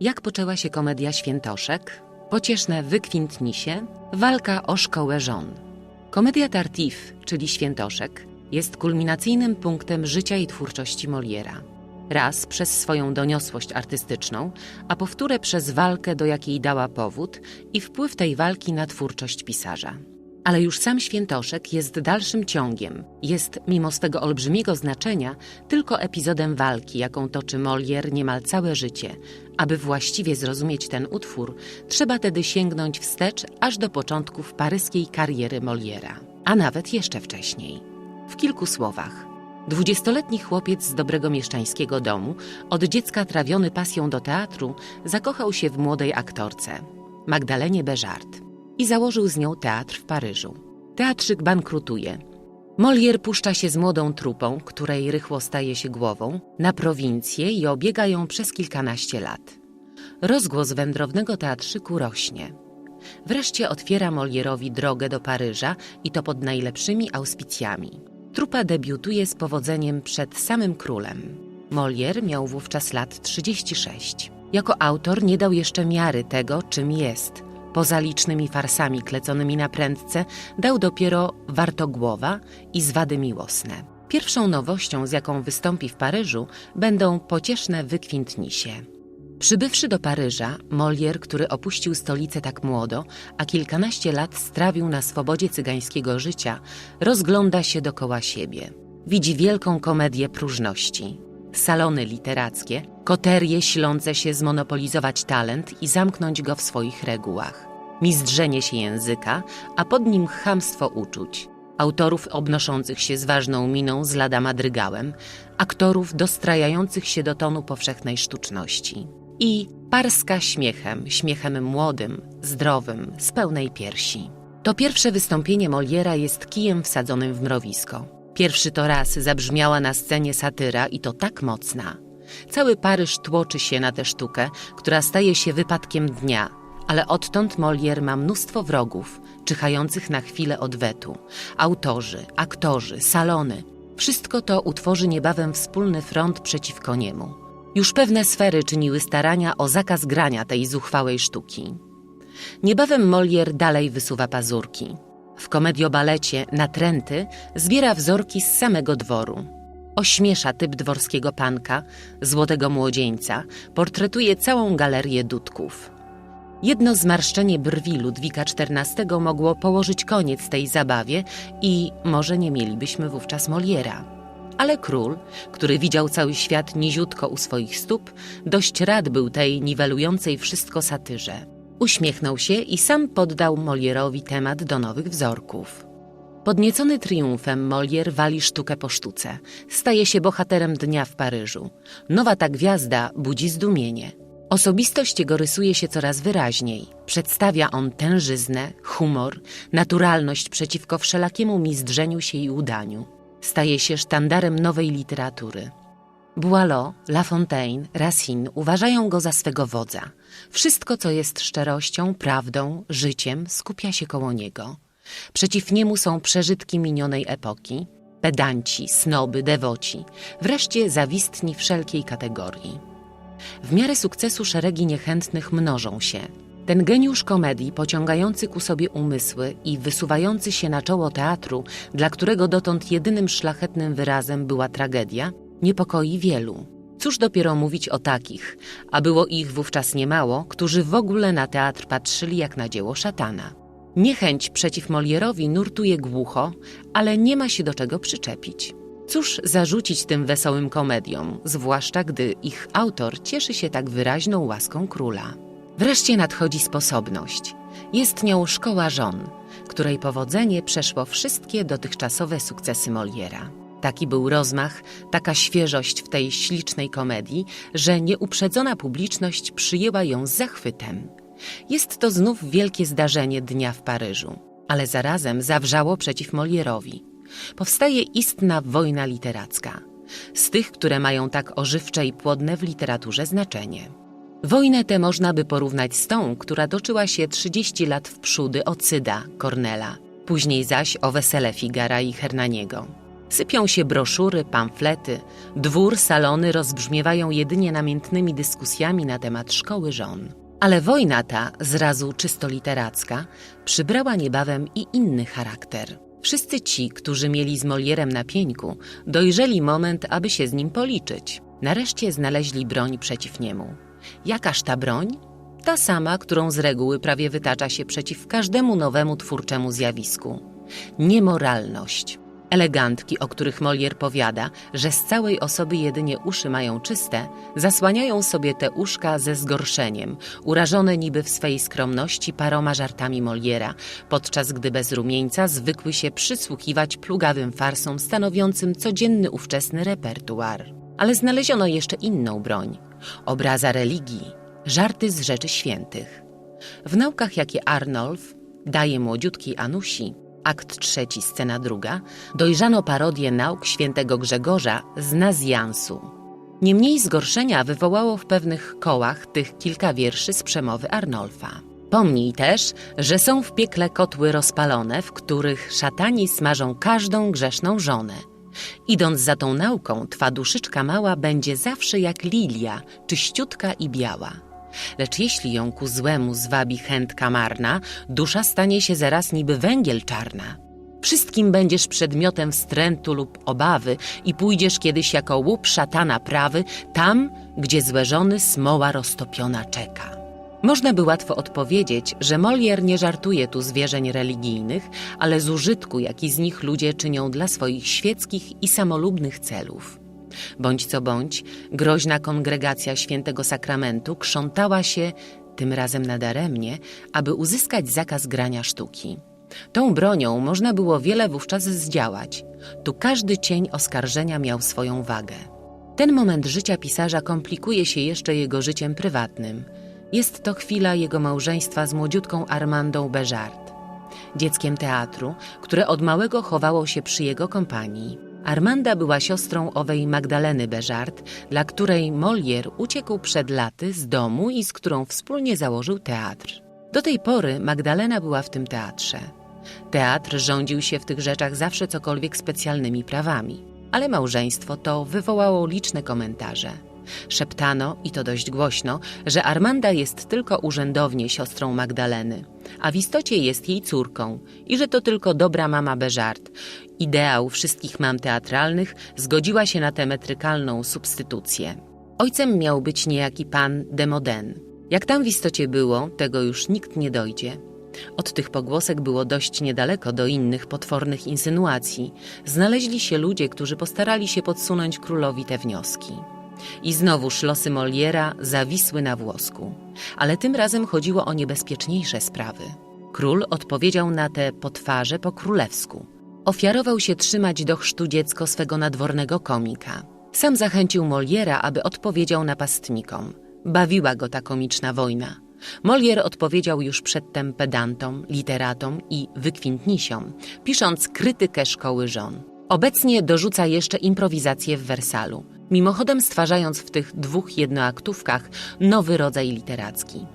Jak poczęła się komedia Świętoszek? Pocieszne wykwintnisie, walka o szkołę żon. Komedia Tartif, czyli Świętoszek, jest kulminacyjnym punktem życia i twórczości Moliera. Raz przez swoją doniosłość artystyczną, a powtórę przez walkę, do jakiej dała powód i wpływ tej walki na twórczość pisarza. Ale już sam Świętoszek jest dalszym ciągiem, jest, mimo swego olbrzymiego znaczenia, tylko epizodem walki, jaką toczy Molière niemal całe życie. Aby właściwie zrozumieć ten utwór, trzeba tedy sięgnąć wstecz aż do początków paryskiej kariery Moliera, a nawet jeszcze wcześniej. W kilku słowach. Dwudziestoletni chłopiec z dobrego mieszczańskiego domu, od dziecka trawiony pasją do teatru, zakochał się w młodej aktorce, Magdalenie Beżart i założył z nią teatr w Paryżu. Teatrzyk bankrutuje. Molière puszcza się z młodą trupą, której rychło staje się głową, na prowincję i obiega ją przez kilkanaście lat. Rozgłos wędrownego teatrzyku rośnie. Wreszcie otwiera Molierowi drogę do Paryża i to pod najlepszymi auspicjami. Trupa debiutuje z powodzeniem przed samym królem. Molière miał wówczas lat 36. Jako autor nie dał jeszcze miary tego, czym jest – Poza licznymi farsami kleconymi na prędce, dał dopiero Wartogłowa i Zwady miłosne. Pierwszą nowością, z jaką wystąpi w Paryżu, będą pocieszne wykwintnisie. Przybywszy do Paryża, Molière, który opuścił stolicę tak młodo, a kilkanaście lat strawił na swobodzie cygańskiego życia, rozgląda się dokoła siebie. Widzi wielką komedię próżności. Salony literackie, koterie silące się zmonopolizować talent i zamknąć go w swoich regułach. Mizdrzenie się języka, a pod nim chamstwo uczuć. Autorów obnoszących się z ważną miną z lada madrygałem, aktorów dostrajających się do tonu powszechnej sztuczności. I parska śmiechem, śmiechem młodym, zdrowym, z pełnej piersi. To pierwsze wystąpienie Moliera jest kijem wsadzonym w mrowisko. Pierwszy to raz zabrzmiała na scenie satyra i to tak mocna. Cały Paryż tłoczy się na tę sztukę, która staje się wypadkiem dnia, ale odtąd Molière ma mnóstwo wrogów, czyhających na chwilę odwetu. Autorzy, aktorzy, salony. Wszystko to utworzy niebawem wspólny front przeciwko niemu. Już pewne sfery czyniły starania o zakaz grania tej zuchwałej sztuki. Niebawem Molière dalej wysuwa pazurki. W komediobalecie Natręty zbiera wzorki z samego dworu. Ośmiesza typ dworskiego panka, złotego młodzieńca, portretuje całą galerię dudków. Jedno zmarszczenie brwi Ludwika XIV mogło położyć koniec tej zabawie i może nie mielibyśmy wówczas Moliera. Ale król, który widział cały świat niziutko u swoich stóp, dość rad był tej niwelującej wszystko satyrze. Uśmiechnął się i sam poddał Molierowi temat do nowych wzorków. Podniecony triumfem, Molière wali sztukę po sztuce. Staje się bohaterem dnia w Paryżu. Nowa ta gwiazda budzi zdumienie. Osobistość jego rysuje się coraz wyraźniej. Przedstawia on tężyznę, humor, naturalność przeciwko wszelakiemu mizdrzeniu się i udaniu. Staje się sztandarem nowej literatury. Boileau, La Fontaine, Racine uważają go za swego wodza. Wszystko, co jest szczerością, prawdą, życiem, skupia się koło niego. Przeciw niemu są przeżytki minionej epoki, pedanci, snoby, dewoci, wreszcie zawistni wszelkiej kategorii. W miarę sukcesu szeregi niechętnych mnożą się. Ten geniusz komedii, pociągający ku sobie umysły i wysuwający się na czoło teatru, dla którego dotąd jedynym szlachetnym wyrazem była tragedia, niepokoi wielu. Cóż dopiero mówić o takich, a było ich wówczas niemało, którzy w ogóle na teatr patrzyli jak na dzieło szatana. Niechęć przeciw Molierowi nurtuje głucho, ale nie ma się do czego przyczepić. Cóż zarzucić tym wesołym komediom, zwłaszcza gdy ich autor cieszy się tak wyraźną łaską króla. Wreszcie nadchodzi sposobność. Jest nią szkoła żon, której powodzenie przeszło wszystkie dotychczasowe sukcesy Moliera. Taki był rozmach, taka świeżość w tej ślicznej komedii, że nieuprzedzona publiczność przyjęła ją z zachwytem. Jest to znów wielkie zdarzenie dnia w Paryżu, ale zarazem zawrzało przeciw Molierowi. Powstaje istna wojna literacka, z tych, które mają tak ożywcze i płodne w literaturze znaczenie. Wojnę tę można by porównać z tą, która toczyła się 30 lat w przódy o Cyda, Cornela, później zaś o wesele Figara i Hernaniego. Sypią się broszury, pamflety, dwór, salony rozbrzmiewają jedynie namiętnymi dyskusjami na temat szkoły żon. Ale wojna ta, zrazu czysto literacka, przybrała niebawem i inny charakter. Wszyscy ci, którzy mieli z Molierem na pieńku, dojrzeli moment, aby się z nim policzyć. Nareszcie znaleźli broń przeciw niemu. Jakaż ta broń? Ta sama, którą z reguły prawie wytacza się przeciw każdemu nowemu twórczemu zjawisku. Niemoralność. Elegantki, o których Molière powiada, że z całej osoby jedynie uszy mają czyste, zasłaniają sobie te uszka ze zgorszeniem, urażone niby w swej skromności paroma żartami Moliera, podczas gdy bez rumieńca zwykły się przysłuchiwać plugawym farsom stanowiącym codzienny ówczesny repertuar. Ale znaleziono jeszcze inną broń obraza religii, żarty z rzeczy świętych. W naukach, jakie Arnolf daje młodziutkiej Anusi, akt trzeci, scena druga, dojrzano parodię nauk świętego Grzegorza z Nazjansu. Niemniej zgorszenia wywołało w pewnych kołach tych kilka wierszy z przemowy Arnolfa. Pomnij też, że są w piekle kotły rozpalone, w których szatani smażą każdą grzeszną żonę. Idąc za tą nauką, twa duszyczka mała będzie zawsze jak lilia, czyściutka i biała. Lecz jeśli ją ku złemu zwabi chętka marna, dusza stanie się zaraz niby węgiel czarna. Wszystkim będziesz przedmiotem wstrętu lub obawy i pójdziesz kiedyś jako łup szatana prawy, tam, gdzie złe żony smoła roztopiona czeka. Można by łatwo odpowiedzieć, że Molière nie żartuje tu zwierzeń religijnych, ale z użytku, jaki z nich ludzie czynią dla swoich świeckich i samolubnych celów. Bądź co bądź, groźna kongregacja świętego sakramentu krzątała się, tym razem nadaremnie, aby uzyskać zakaz grania sztuki. Tą bronią można było wiele wówczas zdziałać. Tu każdy cień oskarżenia miał swoją wagę. Ten moment życia pisarza komplikuje się jeszcze jego życiem prywatnym. Jest to chwila jego małżeństwa z młodziutką Armandą Beżart, dzieckiem teatru, które od małego chowało się przy jego kompanii. Armanda była siostrą owej Magdaleny Beżart, dla której Molière uciekł przed laty z domu i z którą wspólnie założył teatr. Do tej pory Magdalena była w tym teatrze. Teatr rządził się w tych rzeczach zawsze cokolwiek specjalnymi prawami, ale małżeństwo to wywołało liczne komentarze. Szeptano, i to dość głośno, że Armanda jest tylko urzędownie siostrą Magdaleny, a w istocie jest jej córką i że to tylko dobra mama Beżart. Ideał wszystkich mam teatralnych zgodziła się na tę metrykalną substytucję. Ojcem miał być niejaki pan de Modène. Jak tam w istocie było, tego już nikt nie dojdzie. Od tych pogłosek było dość niedaleko do innych potwornych insynuacji. Znaleźli się ludzie, którzy postarali się podsunąć królowi te wnioski. I znowuż losy Moliera zawisły na włosku. Ale tym razem chodziło o niebezpieczniejsze sprawy. Król odpowiedział na te potwarze po królewsku. Ofiarował się trzymać do chrztu dziecko swego nadwornego komika. Sam zachęcił Moliera, aby odpowiedział napastnikom. Bawiła go ta komiczna wojna. Molière odpowiedział już przedtem pedantom, literatom i wykwintnisiom, pisząc krytykę szkoły żon. Obecnie dorzuca jeszcze improwizację w Wersalu, mimochodem stwarzając w tych dwóch jednoaktówkach nowy rodzaj literacki.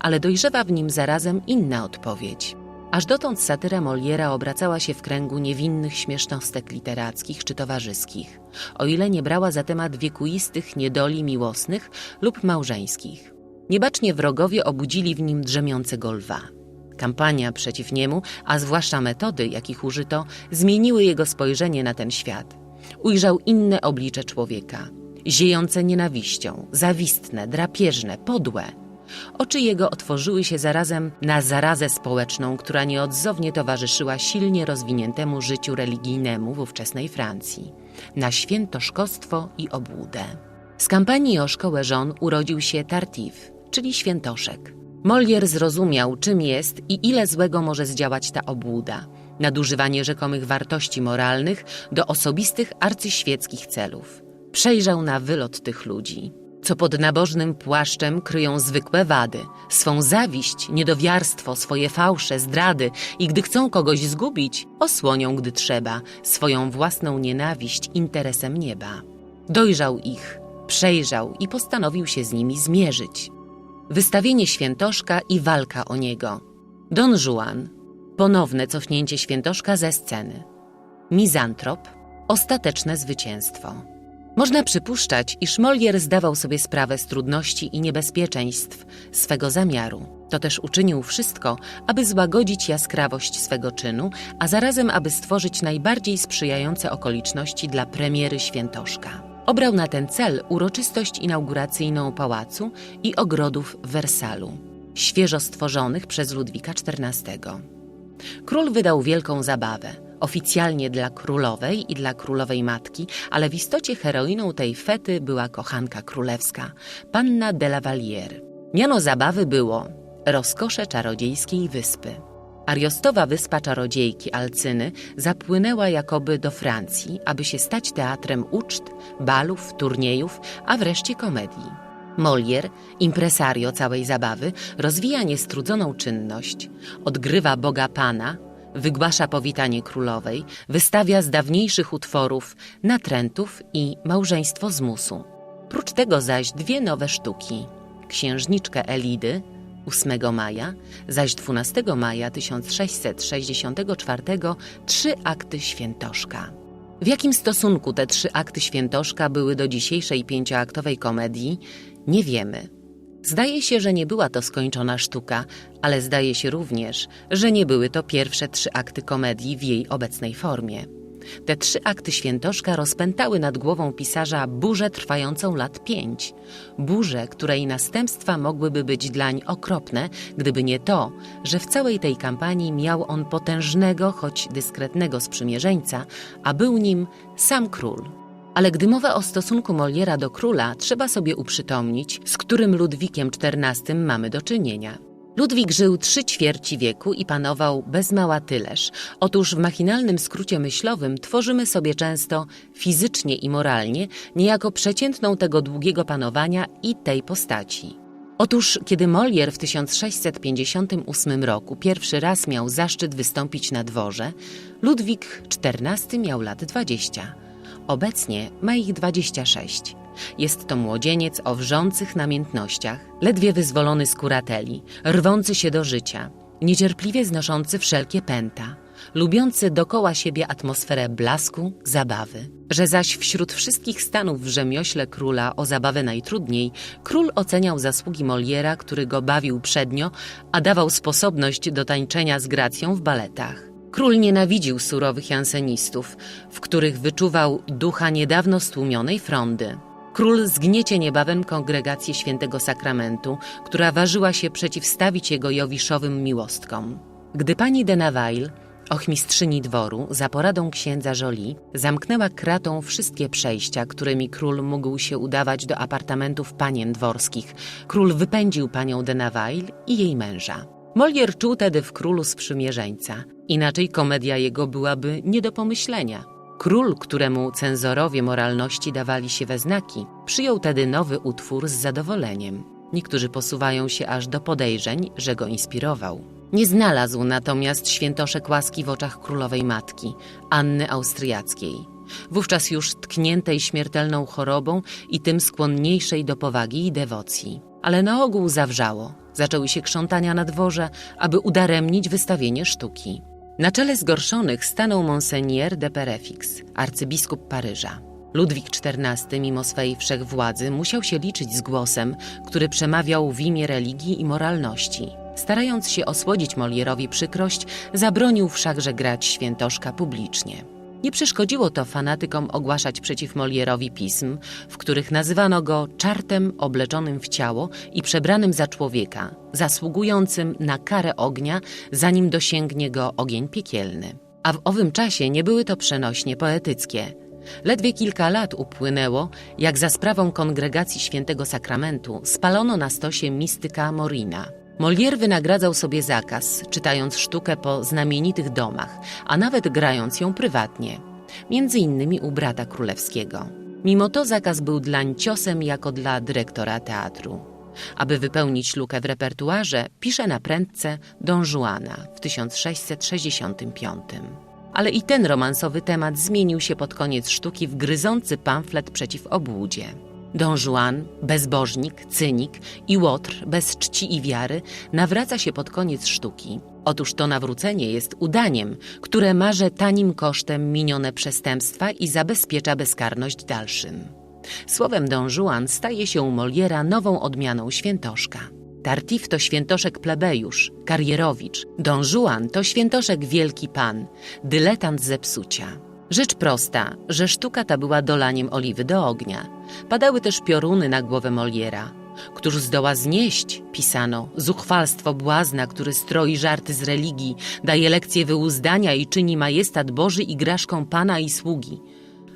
Ale dojrzewa w nim zarazem inna odpowiedź. Aż dotąd satyra Moliera obracała się w kręgu niewinnych śmiesznostek literackich czy towarzyskich, o ile nie brała za temat wiekuistych niedoli miłosnych lub małżeńskich. Niebacznie wrogowie obudzili w nim drzemiącego lwa. Kampania przeciw niemu, a zwłaszcza metody, jakich użyto, zmieniły jego spojrzenie na ten świat. Ujrzał inne oblicze człowieka, ziejące nienawiścią, zawistne, drapieżne, podłe. Oczy jego otworzyły się zarazem na zarazę społeczną, która nieodzownie towarzyszyła silnie rozwiniętemu życiu religijnemu w ówczesnej Francji, na świętoszkostwo i obłudę. Z kampanii o szkołę żon urodził się Tartif, czyli świętoszek. Molière zrozumiał, czym jest i ile złego może zdziałać ta obłuda. Nadużywanie rzekomych wartości moralnych do osobistych arcyświeckich celów. Przejrzał na wylot tych ludzi, co pod nabożnym płaszczem kryją zwykłe wady, swą zawiść, niedowiarstwo, swoje fałsze, zdrady i gdy chcą kogoś zgubić, osłonią, gdy trzeba, swoją własną nienawiść interesem nieba. Dojrzał ich, przejrzał i postanowił się z nimi zmierzyć wystawienie świętoszka i walka o niego. Don Juan, ponowne cofnięcie świętoszka ze sceny. Mizantrop, Ostateczne zwycięstwo. Można przypuszczać, iż Molière zdawał sobie sprawę z trudności i niebezpieczeństw swego zamiaru. To też uczynił wszystko, aby złagodzić jaskrawość swego czynu, a zarazem aby stworzyć najbardziej sprzyjające okoliczności dla premiery Świętoszka. Obrał na ten cel uroczystość inauguracyjną pałacu i ogrodów w Wersalu, świeżo stworzonych przez Ludwika XIV. Król wydał wielką zabawę, oficjalnie dla królowej i dla królowej matki, ale w istocie heroiną tej fety była kochanka królewska, panna de la Vallière. Miano zabawy było rozkosze czarodziejskiej wyspy. Ariostowa wyspa czarodziejki Alcyny zapłynęła jakoby do Francji, aby się stać teatrem uczt, balów, turniejów, a wreszcie komedii. Molière, impresario całej zabawy, rozwija niestrudzoną czynność. Odgrywa Boga Pana, wygłasza powitanie królowej, wystawia z dawniejszych utworów natrętów i małżeństwo z musu. Prócz tego zaś dwie nowe sztuki. Księżniczkę Elidy 8 maja, zaś 12 maja 1664 trzy akty świętoszka. W jakim stosunku te trzy akty świętoszka były do dzisiejszej pięcioaktowej komedii, nie wiemy. Zdaje się, że nie była to skończona sztuka, ale zdaje się również, że nie były to pierwsze trzy akty komedii w jej obecnej formie. Te trzy akty świętoszka rozpętały nad głową pisarza burzę trwającą lat pięć. Burzę, której następstwa mogłyby być dlań okropne, gdyby nie to, że w całej tej kampanii miał on potężnego, choć dyskretnego sprzymierzeńca, a był nim sam król. Ale gdy mowa o stosunku Moliera do króla, trzeba sobie uprzytomnić, z którym Ludwikiem XIV mamy do czynienia. Ludwik żył trzy ćwierci wieku i panował bez mała tyleż. Otóż w machinalnym skrócie myślowym tworzymy sobie często fizycznie i moralnie niejako przeciętną tego długiego panowania i tej postaci. Otóż, kiedy Molière w 1658 roku pierwszy raz miał zaszczyt wystąpić na dworze, Ludwik XIV miał lat 20. Obecnie ma ich 26. Jest to młodzieniec o wrzących namiętnościach, ledwie wyzwolony z kurateli, rwący się do życia, niecierpliwie znoszący wszelkie pęta, lubiący dokoła siebie atmosferę blasku, zabawy. Że zaś wśród wszystkich stanów w rzemiośle króla o zabawę najtrudniej, król oceniał zasługi Moliera, który go bawił przednio, a dawał sposobność do tańczenia z gracją w baletach. Król nienawidził surowych jansenistów, w których wyczuwał ducha niedawno stłumionej frondy. Król zgniecie niebawem kongregację świętego sakramentu, która ważyła się przeciwstawić jego jowiszowym miłostkom. Gdy pani de Navaille, ochmistrzyni dworu, za poradą księdza Jolie, zamknęła kratą wszystkie przejścia, którymi król mógł się udawać do apartamentów panien dworskich, król wypędził panią de Navaille i jej męża. Molière czuł tedy w królu sprzymierzeńca, inaczej komedia jego byłaby nie do pomyślenia. Król, któremu cenzorowie moralności dawali się we znaki, przyjął tedy nowy utwór z zadowoleniem. Niektórzy posuwają się aż do podejrzeń, że go inspirował. Nie znalazł natomiast świętoszek łaski w oczach królowej matki, Anny Austriackiej. Wówczas już tkniętej śmiertelną chorobą i tym skłonniejszej do powagi i dewocji. Ale na ogół zawrzało. Zaczęły się krzątania na dworze, aby udaremnić wystawienie sztuki. Na czele zgorszonych stanął Monseigneur de Perefix, arcybiskup Paryża. Ludwik XIV, mimo swej wszechwładzy, musiał się liczyć z głosem, który przemawiał w imię religii i moralności. Starając się osłodzić Molierowi przykrość, zabronił wszakże grać świętoszka publicznie. Nie przeszkodziło to fanatykom ogłaszać przeciw Molierowi pism, w których nazywano go czartem obleczonym w ciało i przebranym za człowieka, zasługującym na karę ognia, zanim dosięgnie go ogień piekielny. A w owym czasie nie były to przenośnie poetyckie. Ledwie kilka lat upłynęło, jak za sprawą kongregacji świętego sakramentu spalono na stosie mistyka Morina. Molière wynagradzał sobie zakaz, czytając sztukę po znamienitych domach, a nawet grając ją prywatnie, między innymi u brata królewskiego. Mimo to zakaz był dlań ciosem jako dla dyrektora teatru. Aby wypełnić lukę w repertuarze, pisze na prędce Don Juana w 1665. Ale i ten romansowy temat zmienił się pod koniec sztuki w gryzący pamflet przeciw obłudzie. Don Juan, bezbożnik, cynik i łotr bez czci i wiary nawraca się pod koniec sztuki. Otóż to nawrócenie jest udaniem, które marze tanim kosztem minione przestępstwa i zabezpiecza bezkarność dalszym. Słowem Don Juan staje się Moliera nową odmianą świętoszka. Tartif to świętoszek plebejusz, karierowicz. Don Juan to świętoszek wielki pan, dyletant zepsucia. Rzecz prosta, że sztuka ta była dolaniem oliwy do ognia. Padały też pioruny na głowę Moliera. Któż zdoła znieść, pisano, zuchwalstwo błazna, który stroi żarty z religii, daje lekcje wyuzdania i czyni majestat Boży igraszką pana i sługi.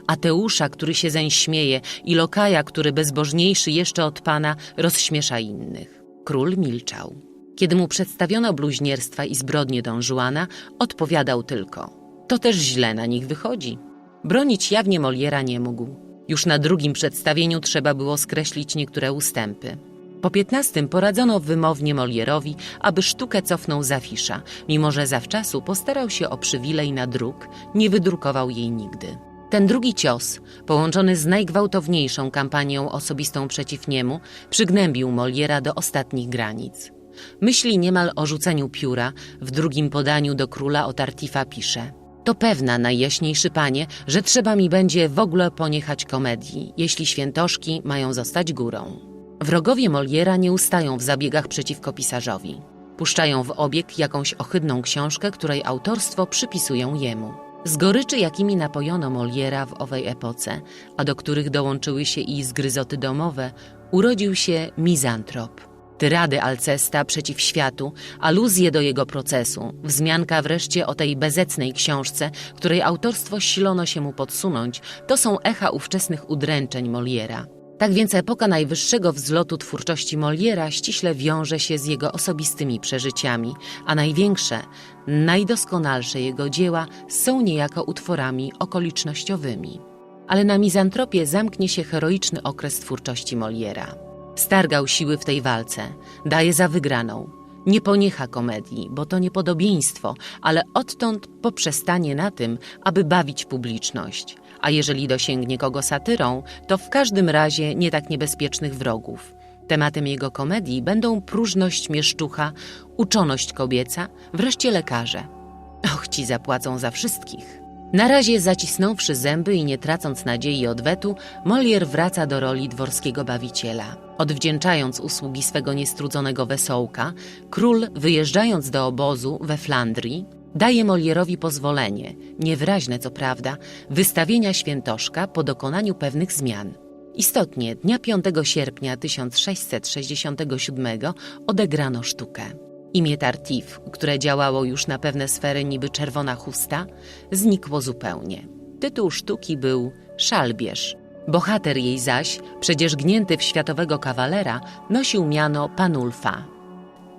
Ateusza, który się zeń śmieje i Lokaja, który bezbożniejszy jeszcze od pana, rozśmiesza innych. Król milczał. Kiedy mu przedstawiono bluźnierstwa i zbrodnie Don Juana, odpowiadał tylko – to też źle na nich wychodzi. Bronić jawnie Moliera nie mógł. Już na drugim przedstawieniu trzeba było skreślić niektóre ustępy. Po piętnastym poradzono wymownie Molierowi, aby sztukę cofnął z afisza, mimo że zawczasu postarał się o przywilej na druk, nie wydrukował jej nigdy. Ten drugi cios, połączony z najgwałtowniejszą kampanią osobistą przeciw niemu, przygnębił Moliera do ostatnich granic. Myśli niemal o rzuceniu pióra, w drugim podaniu do króla o Tartifa pisze – to pewna, najjaśniejszy panie, że trzeba mi będzie w ogóle poniechać komedii, jeśli świętoszki mają zostać górą. Wrogowie Moliera nie ustają w zabiegach przeciwko pisarzowi. Puszczają w obieg jakąś ohydną książkę, której autorstwo przypisują jemu. Z goryczy, jakimi napojono Moliera w owej epoce, a do których dołączyły się i zgryzoty domowe, urodził się mizantrop. Tyrady Alcesta przeciw światu, aluzje do jego procesu, wzmianka wreszcie o tej bezecnej książce, której autorstwo silono się mu podsunąć, to są echa ówczesnych udręczeń Moliera. Tak więc epoka najwyższego wzlotu twórczości Moliera ściśle wiąże się z jego osobistymi przeżyciami, a największe, najdoskonalsze jego dzieła są niejako utworami okolicznościowymi. Ale na mizantropię zamknie się heroiczny okres twórczości Moliera. Stargał siły w tej walce, daje za wygraną. Nie poniecha komedii, bo to niepodobieństwo, ale odtąd poprzestanie na tym, aby bawić publiczność. A jeżeli dosięgnie kogo satyrą, to w każdym razie nie tak niebezpiecznych wrogów. Tematem jego komedii będą próżność mieszczucha, uczoność kobieca, wreszcie lekarze. Och, ci zapłacą za wszystkich. Na razie zacisnąwszy zęby i nie tracąc nadziei odwetu, Molière wraca do roli dworskiego bawiciela. Odwdzięczając usługi swego niestrudzonego wesołka, król, wyjeżdżając do obozu we Flandrii, daje Molierowi pozwolenie, niewyraźne co prawda, wystawienia świętoszka po dokonaniu pewnych zmian. Istotnie, dnia 5 sierpnia 1667 odegrano sztukę. Imię Tartif, które działało już na pewne sfery niby czerwona chusta, znikło zupełnie. Tytuł sztuki był Szalbierz. Bohater jej zaś, przecież gnięty w światowego kawalera, nosił miano Panulfa.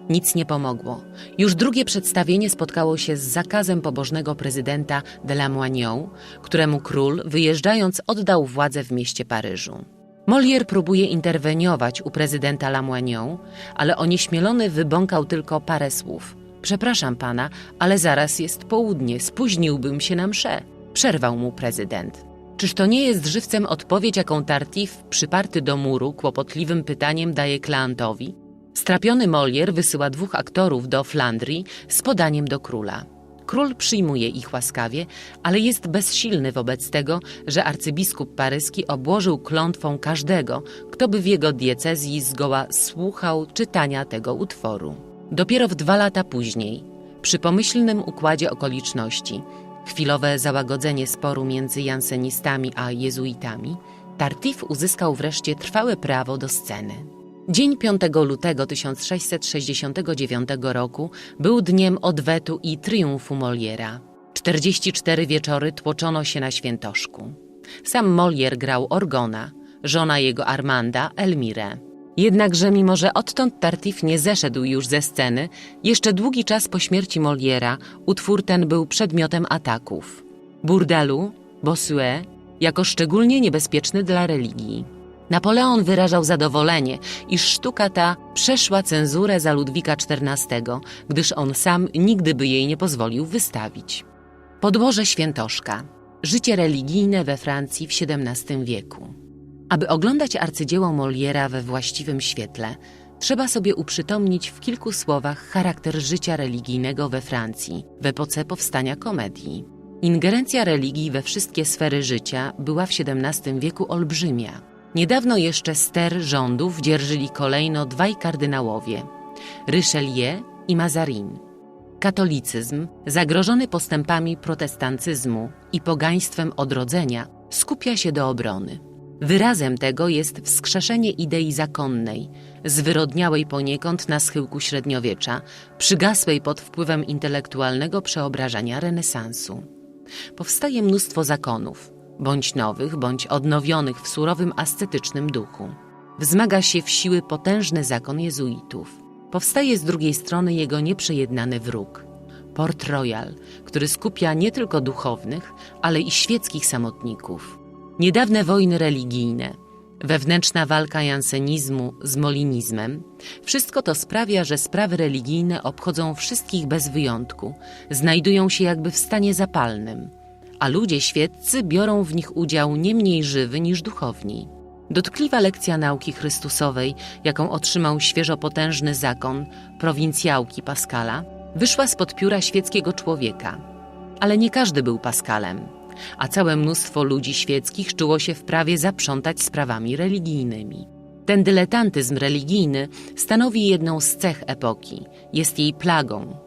Nic nie pomogło. Już drugie przedstawienie spotkało się z zakazem pobożnego prezydenta de Lamoignon, któremu król, wyjeżdżając, oddał władzę w mieście Paryżu. Molière próbuje interweniować u prezydenta Lamoignon, ale onieśmielony wybąkał tylko parę słów. Przepraszam pana, ale zaraz jest południe, spóźniłbym się na mszę. Przerwał mu prezydent. Czyż to nie jest żywcem odpowiedź, jaką Tartif, przyparty do muru, kłopotliwym pytaniem daje Kleantowi? Strapiony Molière wysyła dwóch aktorów do Flandrii z podaniem do króla. Król przyjmuje ich łaskawie, ale jest bezsilny wobec tego, że arcybiskup paryski obłożył klątwą każdego, kto by w jego diecezji zgoła słuchał czytania tego utworu. Dopiero w dwa lata później, przy pomyślnym układzie okoliczności, chwilowe załagodzenie sporu między jansenistami a jezuitami, Tartif uzyskał wreszcie trwałe prawo do sceny. Dzień 5 lutego 1669 roku był dniem odwetu i triumfu Moliera. 44 wieczory tłoczono się na świętoszku. Sam Molière grał Orgona, żona jego Armanda Elmirę. Jednakże mimo, że odtąd Tartif nie zeszedł już ze sceny, jeszcze długi czas po śmierci Moliera utwór ten był przedmiotem ataków. Burdelu, Bossuet, jako szczególnie niebezpieczny dla religii. Napoleon wyrażał zadowolenie, iż sztuka ta przeszła cenzurę za Ludwika XIV, gdyż on sam nigdy by jej nie pozwolił wystawić. Podłoże Świętoszka. Życie religijne we Francji w XVII wieku. Aby oglądać arcydzieło Moliera we właściwym świetle, trzeba sobie uprzytomnić w kilku słowach charakter życia religijnego we Francji w epoce powstania komedii. Ingerencja religii we wszystkie sfery życia była w XVII wieku olbrzymia. Niedawno jeszcze ster rządów dzierżyli kolejno dwaj kardynałowie Richelieu i Mazarin. Katolicyzm, zagrożony postępami protestancyzmu i pogaństwem odrodzenia, skupia się do obrony. Wyrazem tego jest wskrzeszenie idei zakonnej, zwyrodniałej poniekąd na schyłku średniowiecza, przygasłej pod wpływem intelektualnego przeobrażenia renesansu. Powstaje mnóstwo zakonów, bądź nowych, bądź odnowionych w surowym ascetycznym duchu. Wzmaga się w siły potężny zakon jezuitów. Powstaje z drugiej strony jego nieprzejednany wróg. Port Royal, który skupia nie tylko duchownych, ale i świeckich samotników. Niedawne wojny religijne, wewnętrzna walka jansenizmu z molinizmem, wszystko to sprawia, że sprawy religijne obchodzą wszystkich bez wyjątku, znajdują się jakby w stanie zapalnym, a ludzie świeccy biorą w nich udział nie mniej żywy niż duchowni. Dotkliwa lekcja nauki chrystusowej, jaką otrzymał świeżo potężny zakon prowincjałki Paskala, wyszła spod pióra świeckiego człowieka. Ale nie każdy był Paskalem, a całe mnóstwo ludzi świeckich czuło się w prawie zaprzątać sprawami religijnymi. Ten dyletantyzm religijny stanowi jedną z cech epoki, jest jej plagą.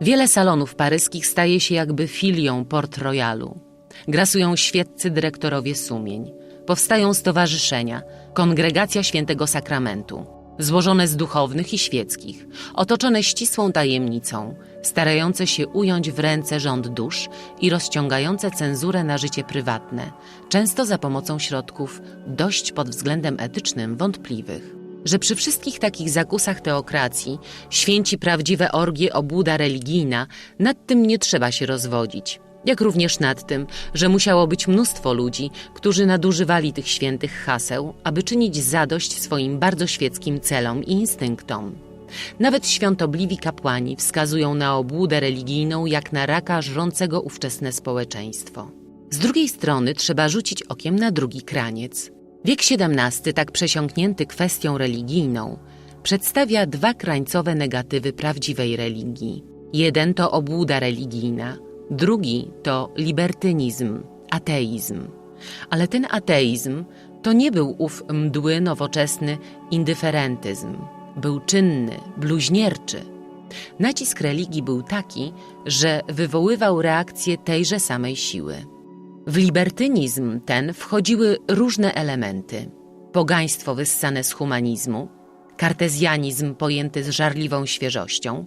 Wiele salonów paryskich staje się jakby filią Port Royalu. Grasują świeccy dyrektorowie sumień. Powstają stowarzyszenia, kongregacja świętego sakramentu, złożone z duchownych i świeckich, otoczone ścisłą tajemnicą, starające się ująć w ręce rząd dusz i rozciągające cenzurę na życie prywatne, często za pomocą środków dość pod względem etycznym wątpliwych. Że przy wszystkich takich zakusach teokracji święci prawdziwe orgie obłuda religijna, nad tym nie trzeba się rozwodzić jak również nad tym, że musiało być mnóstwo ludzi, którzy nadużywali tych świętych haseł, aby czynić zadość swoim bardzo świeckim celom i instynktom. Nawet świątobliwi kapłani wskazują na obłudę religijną jak na raka żrącego ówczesne społeczeństwo. Z drugiej strony trzeba rzucić okiem na drugi kraniec. Wiek XVII, tak przesiąknięty kwestią religijną, przedstawia dwa krańcowe negatywy prawdziwej religii. Jeden to obłuda religijna, drugi to libertynizm, ateizm. Ale ten ateizm to nie był ów mdły, nowoczesny indyferentyzm. Był czynny, bluźnierczy. Nacisk religii był taki, że wywoływał reakcję tejże samej siły. W libertynizm ten wchodziły różne elementy. Pogaństwo wyssane z humanizmu, kartezjanizm pojęty z żarliwą świeżością,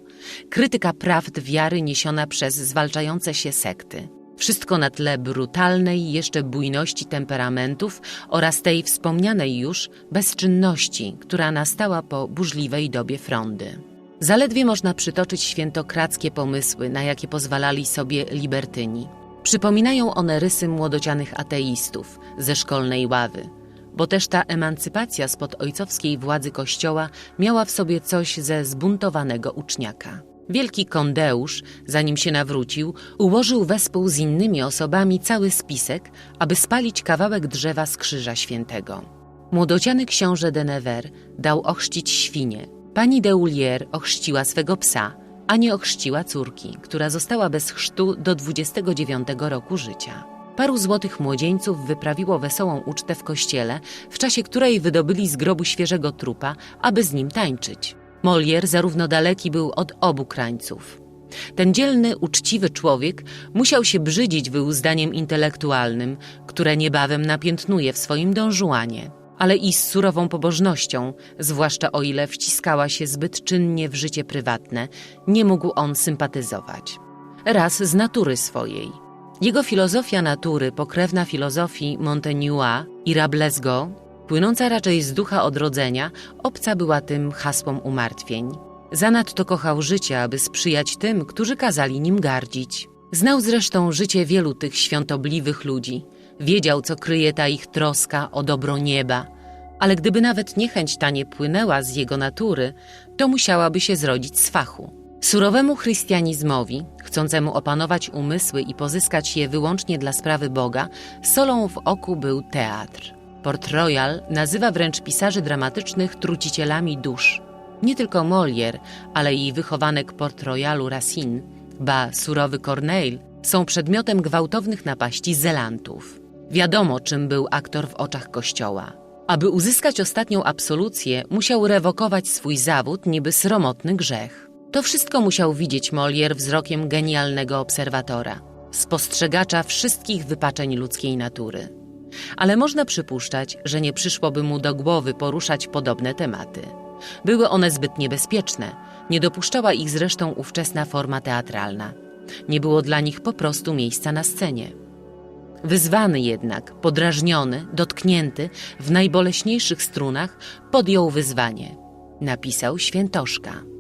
krytyka prawd wiary niesiona przez zwalczające się sekty. Wszystko na tle brutalnej jeszcze bujności temperamentów oraz tej wspomnianej już bezczynności, która nastała po burzliwej dobie frondy. Zaledwie można przytoczyć świętokradzkie pomysły, na jakie pozwalali sobie libertyni. Przypominają one rysy młodocianych ateistów ze szkolnej ławy, bo też ta emancypacja spod ojcowskiej władzy Kościoła miała w sobie coś ze zbuntowanego uczniaka. Wielki kondeusz, zanim się nawrócił, ułożył wespół z innymi osobami cały spisek, aby spalić kawałek drzewa z Krzyża Świętego. Młodociany książę de Nevers dał ochrzcić świnie. Pani de Ulier ochrzciła swego psa, a nie ochrzciła córki, która została bez chrztu do 29 roku życia. Paru złotych młodzieńców wyprawiło wesołą ucztę w kościele, w czasie której wydobyli z grobu świeżego trupa, aby z nim tańczyć. Molière zarówno daleki był od obu krańców. Ten dzielny, uczciwy człowiek musiał się brzydzić wyuzdaniem intelektualnym, które niebawem napiętnuje w swoim dążuanie, ale i z surową pobożnością, zwłaszcza o ile wciskała się zbyt czynnie w życie prywatne, nie mógł on sympatyzować. Raz z natury swojej – jego filozofia natury, pokrewna filozofii Montegnua i Rablesgo, płynąca raczej z ducha odrodzenia, obca była tym hasłom umartwień. Zanadto kochał życie, aby sprzyjać tym, którzy kazali nim gardzić. Znał zresztą życie wielu tych świątobliwych ludzi. Wiedział, co kryje ta ich troska o dobro nieba. Ale gdyby nawet niechęć ta nie płynęła z jego natury, to musiałaby się zrodzić z fachu. Surowemu chrystianizmowi, chcącemu opanować umysły i pozyskać je wyłącznie dla sprawy Boga, solą w oku był teatr. Port Royal nazywa wręcz pisarzy dramatycznych trucicielami dusz. Nie tylko Molière, ale i wychowanek Port Royalu Racine, ba surowy Corneille są przedmiotem gwałtownych napaści zelantów. Wiadomo, czym był aktor w oczach kościoła. Aby uzyskać ostatnią absolucję, musiał rewokować swój zawód, niby sromotny grzech. To wszystko musiał widzieć Molière wzrokiem genialnego obserwatora, spostrzegacza wszystkich wypaczeń ludzkiej natury. Ale można przypuszczać, że nie przyszłoby mu do głowy poruszać podobne tematy. Były one zbyt niebezpieczne, nie dopuszczała ich zresztą ówczesna forma teatralna. Nie było dla nich po prostu miejsca na scenie. Wyzwany jednak, podrażniony, dotknięty w najboleśniejszych strunach, podjął wyzwanie. Napisał Świętoszka.